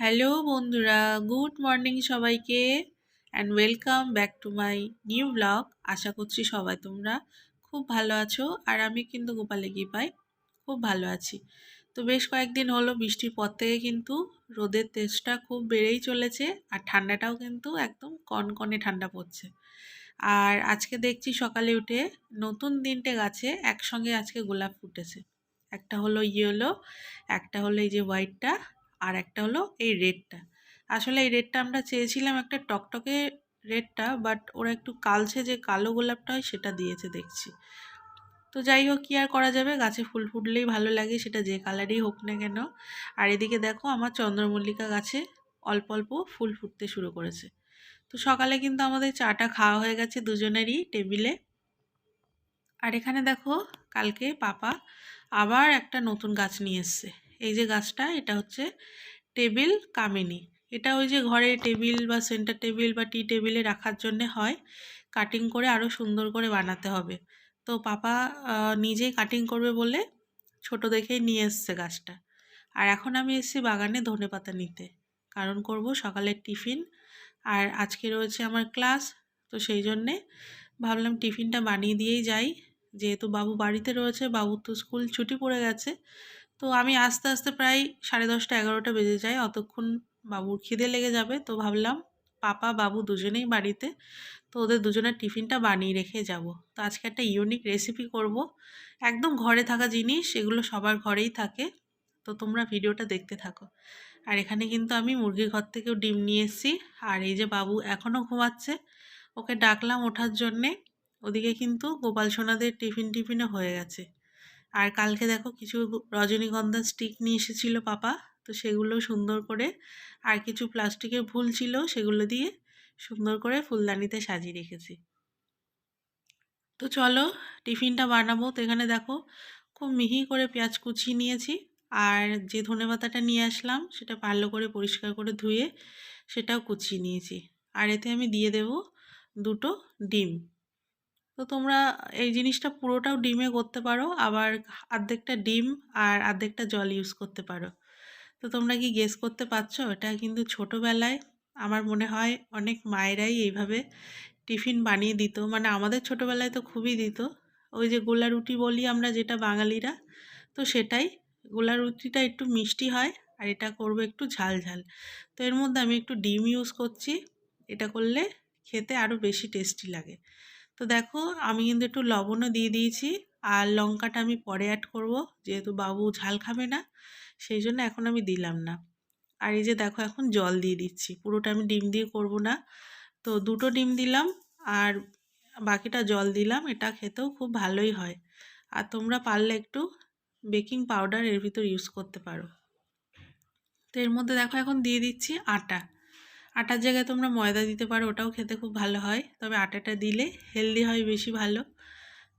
Hello বন্ধুরা, good morning সবাইকে and welcome back to my new blog আশা করছি সবাই তোমরা খুব ভালো আছো আর আমি কিন্তু গোপালে গিয়ে পাই খুব ভালো আছি। তো বেশ কয়েকদিন হলো বৃষ্টির পর থেকে কিন্তু রোদের তেজটা খুব বেড়েই চলেছে আর ঠান্ডাটাও কিন্তু একদম কনকনে ঠান্ডা পড়ছে। আর আজকে দেখছি সকালে উঠে নতুন তিনটে গাছে একসঙ্গে আজকে গোলাপ ফুটেছে। একটা হলো ইয়েলো একটা হলো এই যে হোয়াইটটা আর একটা হলো এই রেডটা। আসলে এই রেডটা আমরা চেয়েছিলাম একটা টকটকে রেডটা, বাট ওরা একটু কালছে যে কালো গোলাপটা হয় সেটা দিয়েছে দেখছি। তো যাই হোক, কী আর করা যাবে? গাছে ফুল ফুটলেই ভালো লাগে, সেটা যে কালারই হোক না কেন। আর এদিকে দেখো, আমার চন্দ্রমল্লিকা গাছে অল্প অল্প ফুল ফুটতে শুরু করেছে। তো সকালে কিন্তু আমাদের চাটা খাওয়া হয়ে গেছে দুজনেরই টেবিলে। আর এখানে দেখো, কালকে পাপা আবার একটা নতুন গাছ নিয়ে এসছে। এই যে গাছটা, এটা হচ্ছে টেবিল কামিনী। এটা ওই যে ঘরে টেবিল বা সেন্টার টেবিল বা টি টেবিলে রাখার জন্যে হয়। কাটিং করে আরও সুন্দর করে বানাতে হবে। তো পাপা নিজেই কাটিং করবে বলে ছোট দেখেই নিয়ে এসছে গাছটা। আর এখন আমি এসেছি বাগানে ধনে পাতা নিতে। কারণ করব সকালের টিফিন। আর আজকে রয়েছে আমার ক্লাস, তো সেই জন্যে ভাবলাম টিফিনটা বানিয়ে দিয়েই যাই। যেহেতু বাবু বাড়িতে রয়েছে, বাবুর তো স্কুল ছুটি পড়ে গেছে তো আমি আস্তে আস্তে প্রায় সাড়ে দশটা, এগারোটা বেজে যায়। অতক্ষণ বাবুর খিদে লেগে যাবে, তো ভাবলাম পাপা, বাবু দুজনেই বাড়িতে, তো ওদের দুজনের টিফিনটা বানিয়ে রেখে যাব। তো আজকে একটা ইউনিক রেসিপি করব। একদম ঘরে থাকা জিনিস, এগুলো সবার ঘরেই থাকে। তো তোমরা ভিডিওটা দেখতে থাকো। আর এখানে কিন্তু আমি মুরগির ঘর থেকেও ডিম নিয়ে এসেছি। আর এই যে বাবু এখনও ঘুমাচ্ছে, ওকে ডাকলাম ওঠার জন্যে। ওদিকে কিন্তু গোপাল সোনাদের টিফিন, টিফিনও হয়ে গেছে। আর কালকে দেখো কিছু রজনীগন্ধা স্টিক নিয়ে এসেছিল পাপা, তো সেগুলো সুন্দর করে আর কিছু প্লাস্টিকের ফুল ছিল, সেগুলো দিয়ে সুন্দর করে ফুলদানিতে সাজিয়ে রেখেছি। তো চলো টিফিনটা বানাবো। তো এখানে দেখো খুব মিহি করে পেঁয়াজ কুচিয়ে নিয়েছি আর যে ধনে পাতাটা নিয়ে আসলাম সেটা ভালো করে পরিষ্কার করে ধুয়ে সেটাও কুচিয়ে নিয়েছি। আর এতে আমি দিয়ে দেব দুটো ডিম। তো তোমরা এই জিনিসটা পুরোটাও ডিমে করতে পারো, আবার আর্ধেকটা ডিম আর আর্ধেকটা জল ইউজ করতে পারো। তো তোমরা কি গেস করতে পারছ? এটা কিন্তু ছোটোবেলায় আমার মনে হয় অনেক মায়েরাই এইভাবে টিফিন বানিয়ে দিত। মানে আমাদের ছোটোবেলায় তো খুবই দিত। ওই যে গোলা রুটি বলি আমরা যেটা বাঙালিরা, তো সেটাই। গোলা রুটিটা একটু মিষ্টি হয় আর এটা করব একটু ঝাল ঝাল। তো এর মধ্যে আমি একটু ডিম ইউজ করছি। এটা করলে খেতে আরও বেশি টেস্টি লাগে। তো দেখো, আমি কিন্তু একটু লবণও দিয়ে দিয়েছি। আর লঙ্কাটা আমি পরে অ্যাড করব। যেহেতু বাবু ঝাল খাবে না, সেই জন্য এখন আমি দিলাম না। আর এই যে দেখো, এখন জল দিয়ে দিচ্ছি। পুরোটা আমি ডিম দিয়ে করব না। তো দুটো ডিম দিলাম আর বাকিটা জল দিলাম। এটা খেতেও খুব ভালোই হয়। আর তোমরা পারলে একটু বেকিং পাউডার এর ভিতর ইউজ করতে পারো। তো এর মধ্যে দেখো, এখন দিয়ে দিচ্ছি আটা। আটার জায়গায় তোমরা ময়দা দিতে পারো, ওটাও খেতে খুব ভালো হয়। তবে আটাটা দিলে হেলদি হয় বেশি ভালো।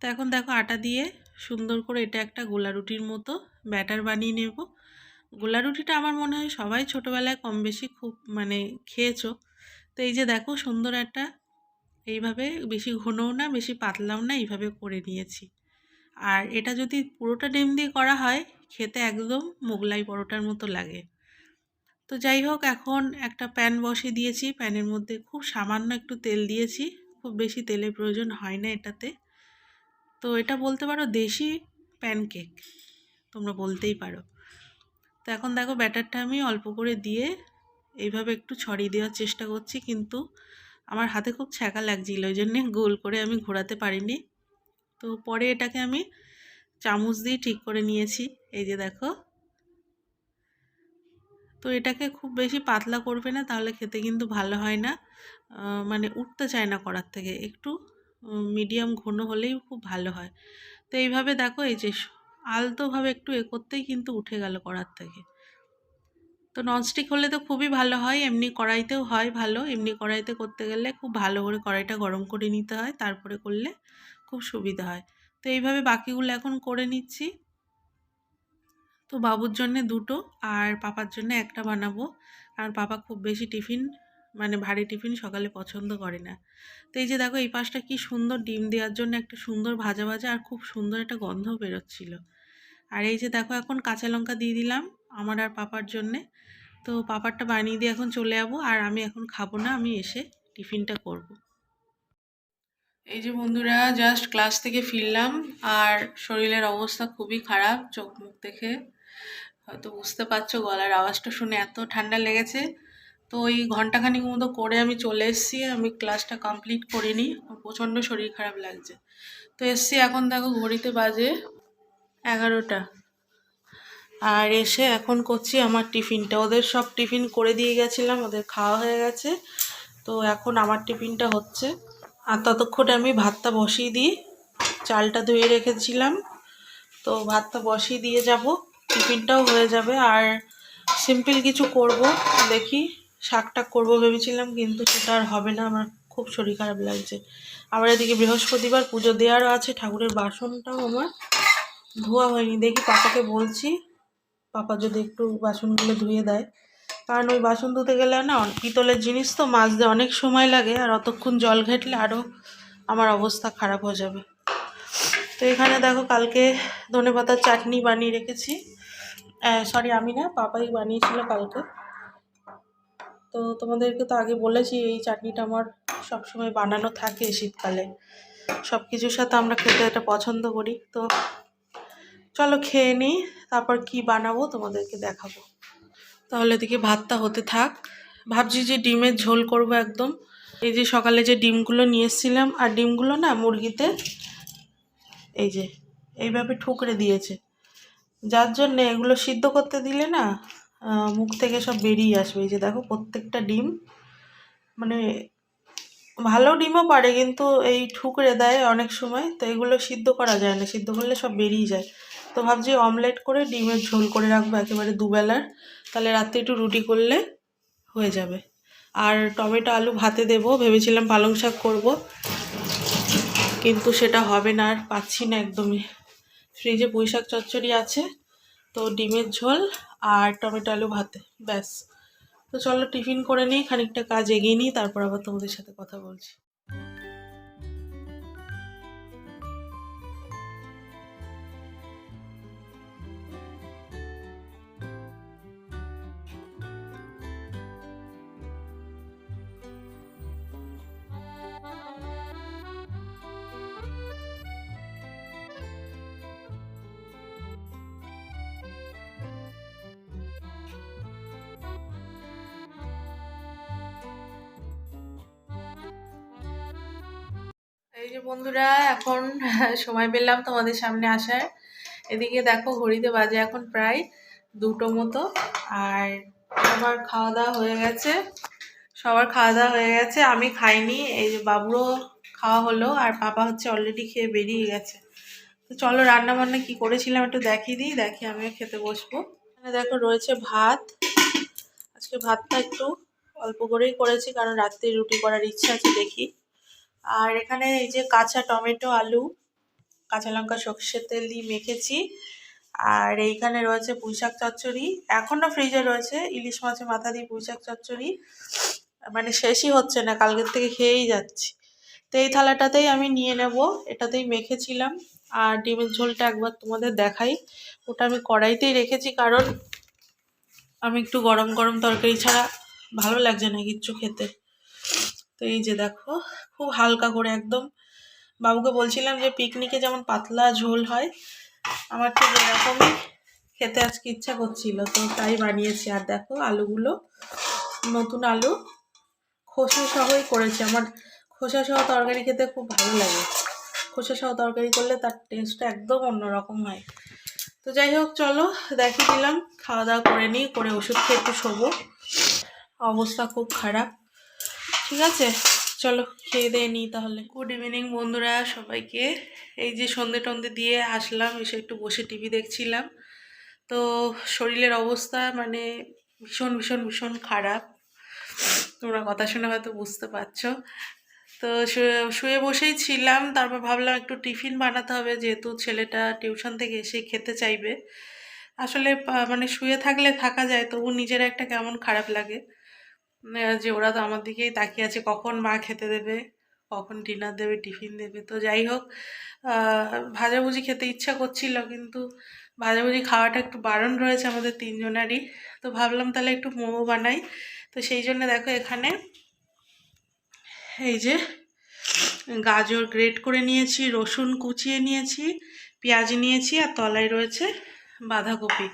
তো এখন দেখো আটা দিয়ে সুন্দর করে এটা একটা গোলা রুটির মতো ব্যাটার বানিয়ে নেব। গোলা রুটিটা আমার মনে হয় সবাই ছোটোবেলায় কম বেশি খুব মানে খেয়েছো। তো এই যে দেখো সুন্দর একটা এইভাবে বেশি ঘনও না, বেশি পাতলাও না এইভাবে করে নিয়েছি। আর এটা যদি পুরোটা ডিম দিয়ে করা হয়, খেতে একদম মোগলাই পরোটার মতো লাগে। তো যাই হোক, এখন একটা প্যান বসিয়ে দিয়েছি। প্যানের মধ্যে খুব সামান্য একটু তেল দিয়েছি। খুব বেশি তেলের প্রয়োজন হয় না এটাতে। তো এটা বলতে পারো দেশি প্যানকেক। তোমরা বলতেই পারো। তো এখন দেখো ব্যাটারটা আমি অল্প করে দিয়ে এইভাবে একটু ছড়িয়ে দেওয়ার চেষ্টা করছি, কিন্তু আমার হাতে খুব ছ্যাঁকা লাগছিল। ওই জন্যে গোল করে আমি ঘোরাতে পারিনি। তো পরে এটাকে আমি চামচ দিয়ে ঠিক করে নিয়েছি। এই যে দেখো তো এটাকে খুব বেশি পাতলা করবে না, তাহলে খেতে কিন্তু ভালো হয় না। মানে উঠতে চায় না করার থেকে। একটু মিডিয়াম ঘন হলেই খুব ভালো হয়। তো এইভাবে দেখো, এই যে আলতোভাবে একটু এ করতেই কিন্তু উঠে গেল কড়ার থেকে। তো ননস্টিক হলে তো খুবই ভালো হয়, এমনি কড়াইতেও হয় ভালো। এমনি কড়াইতে করতে গেলে খুব ভালো করে কড়াইটা গরম করে নিতে হয়, তারপরে করলে খুব সুবিধা হয়। তো এইভাবে বাকিগুলো এখন করে নিচ্ছি। তো বাবুর জন্যে দুটো আর পাপার জন্য একটা বানাবো। কারণ পাপা খুব বেশি টিফিন মানে ভারী টিফিন সকালে পছন্দ করে না। তো এই যে দেখো, এই পাশটা কি সুন্দর ডিম দেওয়ার জন্য একটা সুন্দর ভাজা ভাজা আর খুব সুন্দর একটা গন্ধ বেরোচ্ছিল। আর এই যে দেখো, এখন কাঁচা লঙ্কা দিয়ে দিলাম আমার আর পাপার জন্যে। তো পাপারটা বানিয়ে দিয়ে এখন চলে যাব আর আমি এখন খাব না, আমি এসে টিফিনটা করব। এই যে বন্ধুরা জাস্ট ক্লাস থেকে ফিরলাম আর শরীরের অবস্থা খুবই খারাপ, চোখ মুখ দেখে। হয়তো বুঝতে পারছ গলার আওয়াজটা শুনে এত ঠান্ডা লেগেছে। তো ওই ঘন্টাখানিক মতো করে আমি চলে এসেছি, আমি ক্লাসটা কমপ্লিট করিনি প্রচণ্ড শরীর খারাপ লাগছে। তো এসছি এখন দেখো ঘড়িতে বাজে এগারোটা। আর এসে এখন করছি আমার টিফিনটা। ওদের সব টিফিন করে দিয়ে গেছিলাম, ওদের খাওয়া হয়ে গেছে। তো এখন আমার টিফিনটা হচ্ছে। আর ততক্ষণে আমি ভাতটা বসিয়ে দিই চালটা ধুয়ে রেখেছিলাম। তো ভাতটা বসিয়ে দিয়ে যাব। টিফিনটাও হয়ে যাবে। আর সিম্পল কিছু করব, দেখি শাক টাক করব ভেবেছিলাম, কিন্তু সেটা আর হবে না। আমার খুব শরীর খারাপ লাগছে। আবার এদিকে বৃহস্পতিবার পুজো দেওয়ারও আছে, ঠাকুরের বাসনটাও আমার ধোয়া হয়নি। দেখি পাপাকে বলছি, পাপা যদি একটু বাসনগুলো ধুয়ে দেয়। কারণ ওই বাসন ধুতে গেলে না, পিতলের জিনিস তো মাজতে অনেক সময় লাগে, আর অতক্ষণ জল ঘেটলে আরও আমার অবস্থা খারাপ হয়ে যাবে। তো এখানে দেখো কালকে ধনে পাতার চাটনি বানিয়ে রেখেছি। সরি আমি না পাপাই বানিয়েছিল কালকে। তো তোমাদেরকে তো আগে বলেছি, এই চাটনিটা আমার সবসময় বানানো থাকে শীতকালে। সব কিছুর সাথে আমরা খেতে এটা পছন্দ করি। তো চলো খেয়ে নিই, তারপর কি বানাবো তোমাদেরকে দেখাবো। তাহলে এদিকে ভাতটা হতে থাক। ভাবছি যে ডিমের ঝোল করব একদম। এই যে সকালে যে ডিমগুলো নিয়ে এসেছিলাম, আর ডিমগুলো না মুরগিতে, এই যে, এইভাবে ঠুকরে দিয়েছে। যার জন্যে এগুলো সিদ্ধ করতে দিলে না মুখ থেকে সব বেরিয়ে আসবে। এই যে দেখো প্রত্যেকটা ডিম মানে ভালো ডিমও পারে কিন্তু এই ঠুকরে দেয় অনেক সময়, তো এগুলো সিদ্ধ করা যায় না। সিদ্ধ করলে সব বেরিয়ে যায়। তো ভাবছি অমলেট করে ডিমের ঝোল করে রাখব একেবারে দুবেলার। তাহলে রাত্রে একটু রুটি করলে হয়ে যাবে। আর টমেটো আলু ভাতে দেব, ভেবেছিলাম পালং শাক করব, কিন্তু সেটা হবে না, আর পাচ্ছি না একদমই। ফ্রিজে পুঁই শাক চচ্চড়ি আছে, তো ডিমের ঝোল আর টমেটো আলু ভাতে, ব্যাস। তো চলো টিফিন করে নিই, খানিকটা কাজ এগিয়ে নিই, তারপর আবার তোমাদের সাথে কথা বলছি। এই যে বন্ধুরা, এখন সময় পেলাম তোমাদের সামনে আসার। এদিকে দেখো, ঘড়িতে বাজে এখন প্রায় দুটো মতো, আর সবার খাওয়া দাওয়া হয়ে গেছে। সবার খাওয়া দাওয়া হয়ে গেছে, আমি খাইনি, এই যে বাবুরও খাওয়া হলো, আর পাপা হচ্ছে অলরেডি খেয়ে বেরিয়ে গেছে। তো চলো রান্না বান্না কি করেছিলাম একটু দেখিয়ে দিই, দেখি আমিও খেতে বসবো। এখানে দেখো, রয়েছে ভাত। আজকে ভাতটা একটু অল্প করেই করেছি, কারণ রাত্রে রুটি করার ইচ্ছা আছে, দেখি। আর এখানে এই যে কাঁচা টমেটো, আলু, কাঁচা লঙ্কা, সর্ষের তেল দিয়ে মেখেছি। আর এইখানে রয়েছে পুঁইশাক চচ্চড়ি। এখনও ফ্রিজে রয়েছে, ইলিশ মাছের মাথা দিয়ে পুঁইশাক চচ্চড়ি। মানে শেষই হচ্ছে না, কালকের থেকে খেয়েই যাচ্ছি। তো এই থালাটাতেই আমি নিয়ে নেব, এটাতেই মেখেছিলাম। আর ডিমের ঝোলটা একবার তোমাদের দেখাই। ওটা আমি কড়াইতেই রেখেছি, কারণ আমি একটু গরম গরম তরকারি ছাড়া ভালো লাগছে না কিচ্ছু খেতে। তো এই যে দেখো, খুব হালকা করে একদম। বাবুকে বলছিলাম যে পিকনিকে যেমন পাতলা ঝোল হয়, আমার ঠিক এরকমই খেতে আজকে ইচ্ছা করছিল। তো তাই বানিয়েছি। আর দেখো আলুগুলো, নতুন আলু খোসা সহই করেছি। আমার খোসা সহ তরকারি খেতে খুব ভালো লাগে। খোসা সহ তরকারি করলে তার টেস্টটা একদম অন্যরকম হয়। তো যাই হোক, চলো দেখিয়ে দিলাম। খাওয়া দাওয়া করে নিই, করে ওষুধ খেয়ে একটু শোবো। অবস্থা খুব খারাপ। ঠিক আছে? চলো, খেয়ে দিয়ে নিই তাহলে। গুড ইভিনিং বন্ধুরা, সবাইকে। এই যে সন্ধে টন্ধে দিয়ে আসলাম, এসে একটু বসে টিভি দেখছিলাম। তো শরীরের অবস্থা মানে ভীষণ ভীষণ ভীষণ খারাপ। তোমরা কথা শুনে হয়তো বুঝতে পারছ। তো শুয়ে বসেই ছিলাম, তারপর ভাবলাম একটু টিফিন বানাতে হবে, যেহেতু ছেলেটা টিউশন থেকে এসে খেতে চাইবে। আসলে মানে শুয়ে থাকলে থাকা যায়, তবু নিজের একটা কেমন খারাপ লাগে। যে ওরা তো আমার দিকেই তাকিয়ে আছে, কখন মা খেতে দেবে, কখন ডিনার দেবে টিফিন দেবে, তো যাই হোক ভাজাভুজি খেতে ইচ্ছা করছিল, কিন্তু ভাজাভুজি খাওয়াটা একটু বারণ রয়েছে আমাদের তিনজনারই, তো ভাবলাম তাহলে একটু মোমো বানাই, তো সেই জন্য দেখো এখানে এই যে গাজর গ্রেট করে নিয়েছি, রসুন কুচিয়ে নিয়েছি, পেঁয়াজ নিয়েছি, আর তলায় রয়েছে বাঁধাকপি।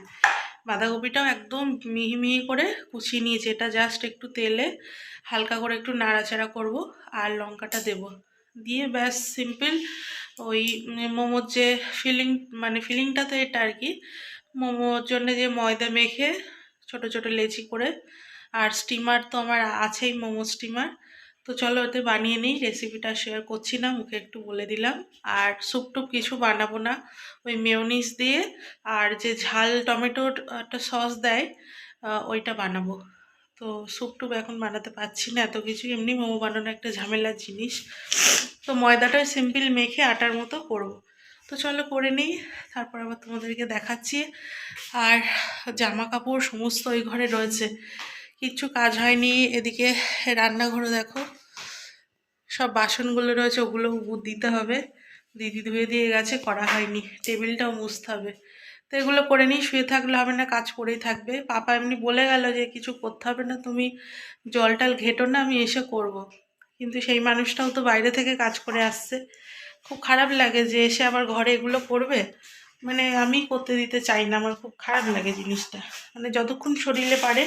বাঁধাকপিটাও একদম মিহি মিহি করে কুচিয়ে নিয়েছি। এটা জাস্ট একটু তেলে হালকা করে একটু নাড়াচাড়া করব আর লঙ্কাটা দেব। দিয়ে ব্যাস সিম্পল ওই মোমোর যে ফিলিং মানে ফিলিংটা তো এটা আর কি, মোমোর জন্য যে ময়দা মেখে ছোট ছোট লেচি করে, আর স্টিমার তো আমার আছেই মোমো স্টিমার তো চলো ওতে বানিয়ে নিই রেসিপিটা শেয়ার করছি না, মুখে একটু বলে দিলাম। আর স্যুপ টুপ কিছু বানাবো না, ওই মেয়োনিজ দিয়ে, আর যে ঝাল টমেটোর একটা সস দেয় ওইটা বানাবো। তো স্যুপ টুপ এখন বানাতে পারছি না, এত কিছু এমনি মোমো বানানো একটা ঝামেলার জিনিস। তো ময়দাটা সিম্পল মেখে আটার মতো করব। তো চলো করে নিই, তারপর আবার তোমাদেরকে দেখাচ্ছি। আর জামা কাপড় সমস্ত ওই ঘরে রয়েছে। কিচ্ছু কাজ হয়নি, এদিকে রান্নাঘরও দেখো, সব বাসনগুলো রয়েছে, ওগুলো দিতে হবে, দিদি ধুয়ে দিয়ে গেছে, করা হয়নি, টেবিলটাও মুছতে হবে। তো এগুলো করে নিই, শুয়ে থাকলে হবে না, কাজ করেই থাকবে। পাপা এমনি বলে গেল যে কিছু করতে হবে না, তুমি জল টল ঘেটো না, আমি এসে করব। কিন্তু সেই মানুষটাও তো বাইরে থেকে কাজ করে আসছে। খুব খারাপ লাগে যে এসে আবার ঘরে এগুলো করবে মানে আমি করতে দিতে চাই না, আমার খুব খারাপ লাগে জিনিসটা। মানে যতক্ষণ শরীরে পারে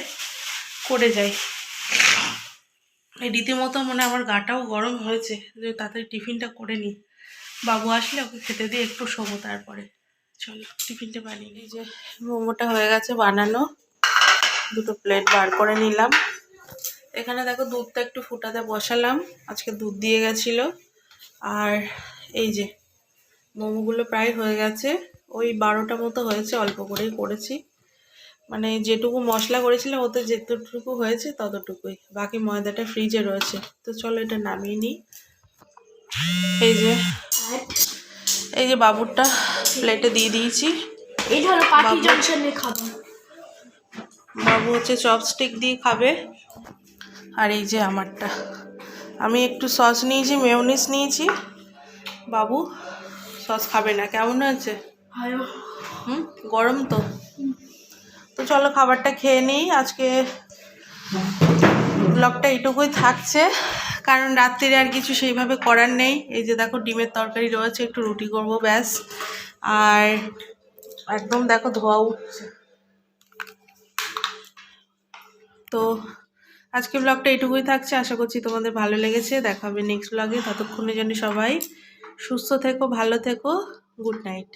করে যাই রীতিমতো মনে আমার গাটাও গরম হয়েছে, যে তাড়াতাড়ি টিফিনটা করে নিই। বাবু আসলে ওকে খেতে দিয়ে একটু শোবো তারপরে। চলো, টিফিনটা বানিয়ে নিই। যে মোমোটা হয়ে গেছে বানানো, দুটো প্লেট বার করে নিলাম। এখানে দেখো দুধটা একটু ফুটাতে বসালাম, আজকে দুধ দিয়ে গেছিল। আর এই যে মোমোগুলো প্রায় হয়ে গেছে, ওই বারোটা মতো হয়েছে, অল্প করেই করেছি। মানে যেটুকু মশলা করেছিলাম ওতে যেতটুকু হয়েছে ততটুকুই। বাকি ময়দাটা ফ্রিজে রয়েছে। তো চলো এটা নামিয়ে নিই। এই যে এই যে বাবুরটা প্লেটে দিয়ে দিয়েছি। বাবু। হচ্ছে চপস্টিক দিয়ে খাবে। আর এই যে আমারটা। আমি একটু সস নিয়েছি মেয়োনিজ নিয়েছি। বাবু সস খাবে না। কেমন হয়েছে? হুম? গরম তো। তো চলো খাবারটা খেয়ে নিই। আজকে ব্লগটা এইটুকুই থাকছে। কারণ রাত্রিরে আর কিছু সেইভাবে করার নেই। এই যে দেখো ডিমের তরকারি রয়েছে, একটু রুটি করব, ব্যাস। আর একদম দেখো ধোয়া উঠছে। তো আজকে ব্লগটা এইটুকুই থাকছে। আশা করছি তোমাদের ভালো লেগেছে। দেখা হবে নেক্সট ব্লগে ততক্ষণের জন্য সবাই সুস্থ থেকো, ভালো থেকো। Good night.